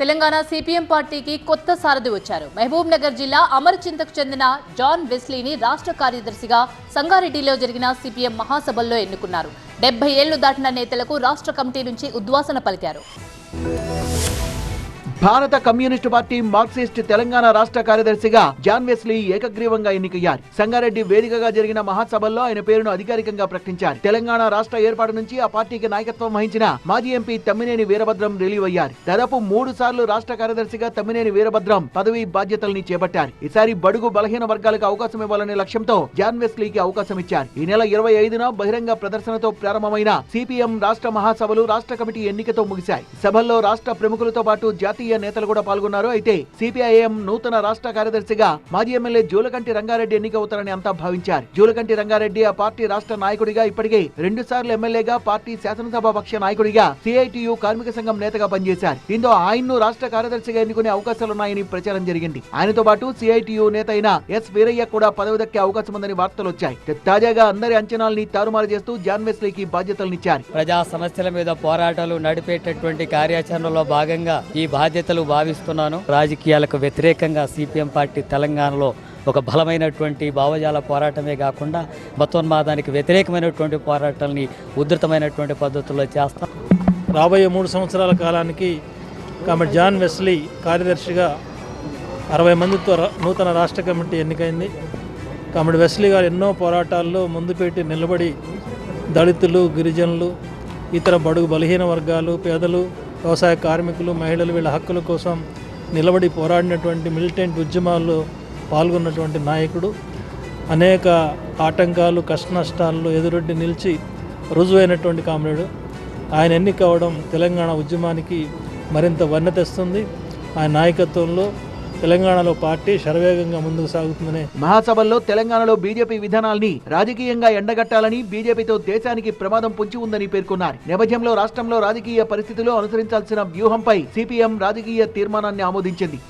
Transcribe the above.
Telangana CPM పార్టీకి కొత్త సారథి వచ్చారు. మహబూబ్ నగర్ జిల్లా అమరచింతకు చెందిన జాన్ వెస్లీని రాష్ట్ర కార్యదర్శిగా సంగారెడ్డిలో జరిగిన సిపిఎం మహాసభల్లో ఎన్నుకున్నారు. డెబ్బై ఏళ్ళు దాటిన నేతలకు రాష్ట్ర కమిటీ నుంచి ఉద్వాసన పలికారు. భారత కమ్యూనిస్టు పార్టీ మార్క్సిస్ట్ తెలంగాణ రాష్ట్ర కార్యదర్శిగా జాన్ వెస్లీ ఏకగ్రీవంగా ఎన్నికయ్యారు. సంగారెడ్డి వేదికగా జరిగిన మహాసభల్లో ఆయన పేరును అధికారికంగా ప్రకటించారు. తెలంగాణ రాష్ట్ర ఏర్పాటు నుంచి ఆ పార్టీకి నాయకత్వం వహించిన మాజీ ఎంపీ తమ్మినేని వీరభద్రం రిలీవ్ అయ్యారు. దాదాపు మూడు సార్లు రాష్ట్ర కార్యదర్శిగా తమ్మినేని వీరభద్రం పదవి బాధ్యతల్ని చేపట్టారు. ఈసారి బడుగు బలహీన వర్గాలకు అవకాశం ఇవ్వాలనే లక్ష్యంతో జాన్ వెస్లీకి అవకాశం ఇచ్చారు. ఈ నెల ఇరవై ఐదున బహిరంగ ప్రదర్శనతో ప్రారంభమైన సిపిఎం రాష్ట్ర మహాసభలు రాష్ట్ర కమిటీ ఎన్నికతో ముగిశాయి. సభల్లో రాష్ట్ర ప్రముఖులతో పాటు జాతీయ రాజకీయ నేతలు కూడా పాల్గొన్నారు. అయితే సిపిఐఎం నూతన రాష్ట్ర కార్యదర్శిగా మాజీ ఎమ్మెల్యే జూలకంటి రంగారెడ్డి ఎన్నికవుతారని అంతా భావించారు. జూలకంటి రంగారెడ్డి ఆ పార్టీ రాష్ట్ర నాయకుడిగా ఇప్పటికే రెండు సార్లు ఎమ్మెల్యేగా పార్టీ శాసనసభ పక్ష నాయకుడిగా సిఐటియు కార్మిక సంఘం నేతగా పనిచేశారు. దీంతో ఆయన్ను రాష్ట్ర కార్యదర్శిగా ఎన్నుకునే అవకాశాలున్నాయని ప్రచారం జరిగింది. ఆయనతో పాటు సిఐటియు నేత అయిన ఎస్ వీరయ్య కూడా పదవి దక్కే అవకాశం ఉందని వార్తలు వచ్చాయి. తాజాగా అందరి అంచనాల్ని తారుమారు చేస్తూ జాన్ వెస్లీకి బాధ్యతలనిచ్చారు ప్రజా సమస్యల మీద పోరాటాలు నడిపేటటువంటి కార్యాచరణలో భాగంగా ఈ బాధ్యత బాధ్యతలు భావిస్తున్నాను. రాజకీయాలకు వ్యతిరేకంగా సిపిఎం పార్టీ తెలంగాణలో ఒక బలమైనటువంటి భావజాల పోరాటమే కాకుండా మతోన్మాదానికి వ్యతిరేకమైనటువంటి పోరాటాలని ఉధృతమైనటువంటి పద్ధతుల్లో చేస్తాం. రాబోయే మూడు సంవత్సరాల కాలానికి కాబట్టి జాన్ వెస్లీ కార్యదర్శిగా అరవై మందితో రా- నూతన రాష్ట్ర కమిటీ ఎన్నికైంది. కాబట్టి వెస్లీ గారు ఎన్నో పోరాటాల్లో ముందుపెట్టి నిలబడి దళితులు గిరిజనులు ఇతర బడుగు బలహీన వర్గాలు పేదలు వ్యవసాయ కార్మికులు మహిళలు వీళ్ళ హక్కుల కోసం నిలబడి పోరాడినటువంటి మిలిటెంట్ ఉద్యమాల్లో పాల్గొన్నటువంటి నాయకుడు. అనేక ఆటంకాలు కష్ట నష్టాల్లో ఎదురొడ్డి నిలిచి రుజువైనటువంటి కామ్రేడు. ఆయన ఎన్నిక అవడం తెలంగాణ ఉద్యమానికి మరింత వన్నె తెస్తుంది. ఆయన నాయకత్వంలో తెలంగాణలో పార్టీ శరవేగంగా ముందుకు సాగుతుందనే మహాసభల్లో తెలంగాణలో బీజేపీ విధానాల్ని రాజకీయంగా ఎండగట్టాలని బీజేపీతో దేశానికి ప్రమాదం పొంచి ఉందని పేర్కొన్నారు. నేపథ్యంలో రాష్ట్రంలో రాజకీయ పరిస్థితులు అనుసరించాల్సిన వ్యూహంపై సిపిఎం రాజకీయ తీర్మానాన్ని ఆమోదించింది.